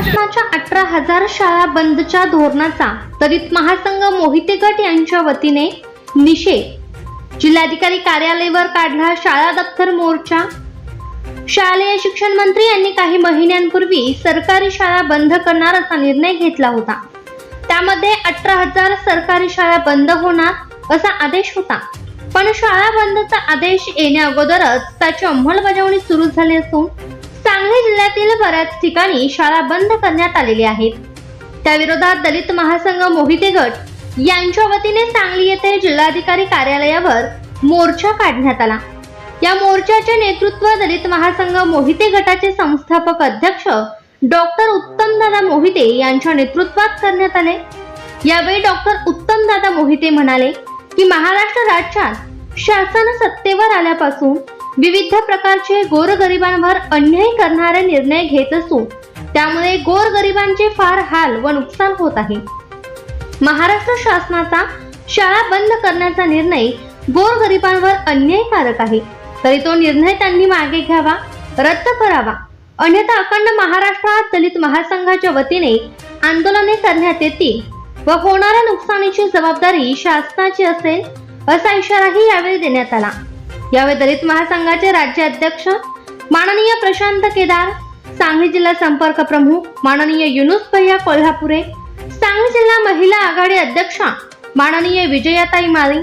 शासनाच्या अठरा हजार शाळा बंदच्या धोरणाचा दलित महासंघ मोहिते गट यांच्या वतीने निषेध. जिल्हाधिकारी कार्यालयावर काढला शाळा दप्तर मोर्चा. शालेय शिक्षण मंत्री यांनी काही महिन्यांपूर्वी सरकारी शाळा बंद करणार असा निर्णय घेतला होता. त्यामध्ये अठरा हजार सरकारी शाळा बंद होणार असा आदेश होता. पण शाळा बंदचा आदेश येण्या अगोदरच त्याची अंमलबजावणी सुरू झाली असून सांगली जिल्ह्यातील बऱ्याच ठिकाणी शाळा बंद करण्यात आलेली आहेत. त्याविरोधात दलित महासंघ मोहिते गट यांच्या वतीने सांगली येथे जिल्हाधिकारी कार्यालयावर मोर्चा काढण्यात आला. या मोर्चाचे नेतृत्व दलित महासंघ मोहिते गटाचे संस्थापक अध्यक्ष डॉक्टर उत्तमदादा मोहिते यांच्या नेतृत्वात करण्यात आले. यावेळी डॉक्टर उत्तमदादा मोहिते म्हणाले की महाराष्ट्र राज्यात शासन सत्तेवर आल्यापासून विविध प्रकारचे गोरगरिबांवर अन्याय करणारे निर्णय घेत असून त्यामुळे गोरगरिबांचे फार हाल व नुकसान होत आहे. महाराष्ट्र शासनाचा शाळा बंद करण्याचा निर्णय गोरगरिबांवर अन्यायकारक आहे. तरी तो निर्णय त्यांनी मागे घ्यावा रद्द करावा. अन्यथा अखंड महाराष्ट्रात दलित महासंघाच्या वतीने आंदोलने करण्यात येतील व होणाऱ्या नुकसानीची जबाबदारी शासनाची असेल असा इशाराही यावेळी देण्यात आला. यावेळी दलित महासंघाचे राज्य अध्यक्ष माननीय प्रशांत केदार सांगली जिल्हा संपर्क प्रमुख माननीय युनुस भैया कोल्हापुरे सांगली जिल्हा महिला आघाडी अध्यक्षा माननीय विजयाताई माळी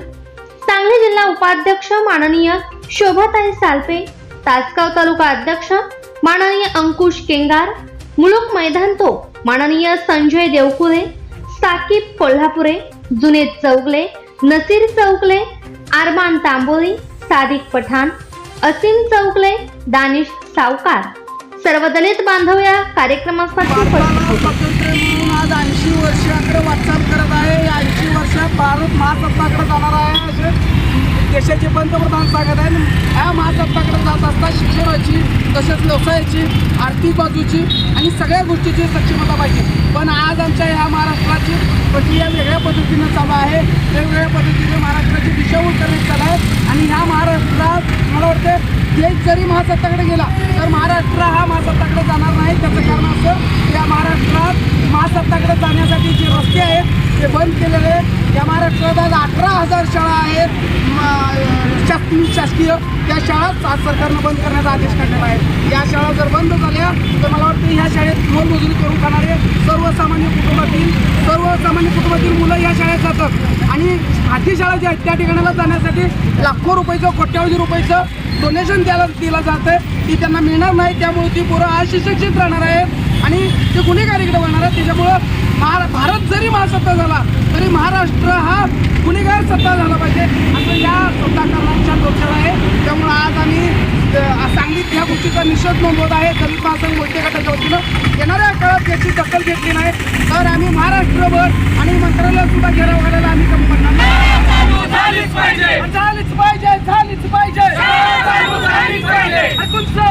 सांगली जिल्हा उपाध्यक्ष माननीय शोभाताई सालपे तासगाव तालुका अध्यक्ष माननीय अंकुश केंगार मुलुक मैदान तो माननीय संजय देवकुरे साकीब कोल्हापुरे जुनेद चौगले नसीर चौगले आरमान तांबोळी सादिक पठाण असीम चौगले दानिश सावकार. सर्व दलित बांधव या कार्यक्रमासाठी आज ऐंशी वर्षाकडे वाटचाल करत आहे. ऐंशी वर्षात भारत महासत्ताकडे जाणार आहे. देशाचे पंतप्रधान सांगत आहे ह्या महासत्ताकडे जात असता शिक्षणाची तसेच व्यवसायाची आर्थिक बाजूची आणि सगळ्या गोष्टीची सक्षमता पाहिजे. पण आज आमच्या ह्या महाराष्ट्राची प्रक्रिया वेगळ्या पद्धतीनं चालू आहे. वेगवेगळ्या पद्धतीने महाराष्ट्राची दिशाभूल करण्यात चालू आहे. आणि ह्या महाराष्ट्रात मला वाटतं देश जरी महासत्ताकडे गेला तर महा हा महासत्ताकडे जाणार नाही त्याचं कारण असं या महाराष्ट्रात महासत्ताकडे जाण्यासाठी जे रस्ते आहेत ते बंद केलेले आहेत. या महाराष्ट्रात आज अठरा हजार शाळा आहेत. शासकीय शासकीय त्या शाळा आज सरकारनं बंद करण्याचा आदेश काढलेला आहे. या शाळा जर बंद झाल्या तर मला वाटतं ह्या शाळेत मोलमजुरी करून खाणारे सर्वसामान्य कुटुंबातील सर्वसामान्य कुटुंबातील मुलं या शाळेत जातात. आणि खाजगी शाळा जी आहेत त्या ठिकाणाला जाण्यासाठी लाखो रुपयाचं कोट्यावधी रुपयाचं डोनेशन द्यायला दिलं जातं ती त्यांना मिळणार नाही त्यामुळे ती पोरं अशिक्षित राहणार आहेत. आणि ते गुन्हेगारीकडे होणार आहेत. त्याच्यामुळं महारा भारत जरी महासत्ता झाला तरी महाराष्ट्र हा गुन्हेगार सत्ता झाला पाहिजे. असं या सत्ताकारांच्या डोक्यात आहे. त्यामुळं आज आम्ही सांगलीत ह्या गोष्टीचा निषेध नोंदवत आहे. दलित महासंघ मोठे गटाच्या वतीनं येणाऱ्या काळात याची दखल घेतली नाही. तर आम्ही महाराष्ट्रभर आणि मंत्रालयात सुद्धा घेराव घालायला आम्ही कमी पडणार झालीच पाहिजे. झालीच पाहिजे झालीच पाहिजे.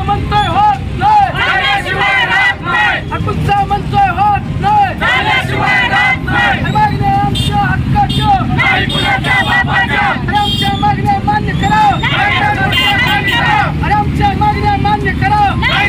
म्हणतोय होत नाही झाल्याशिवाय राहत नाही हकुंचा म्हणतोय होत नाही झाल्याशिवाय राहत नाही अरे मागण्या आमच्या हक्काच्या नाही कुणाच्या बापाच्या अरे आमच्या मागण्या मान्य करा नाही तर खुर्च्या खाली करा अरे आमच्या मागण्या मान्य करा नाही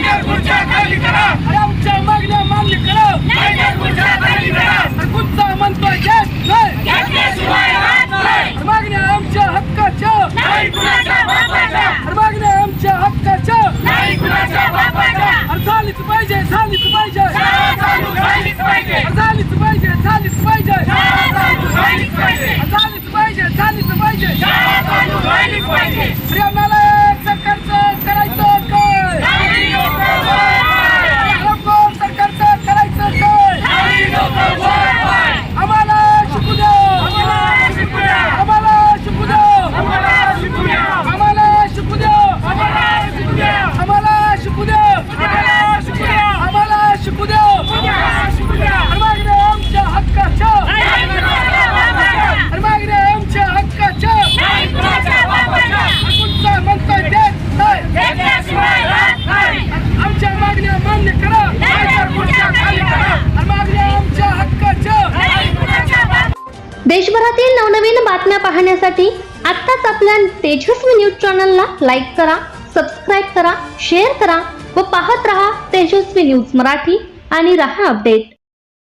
नवनवीन बातम्या पाहण्यासाठी आत्ताच आपल्या तेजस्वी न्यूज चॅनलला लाईक करा सबस्क्राईब करा शेअर करा व पाहत रहा तेजस्वी न्यूज मराठी आणि रहा अपडेट.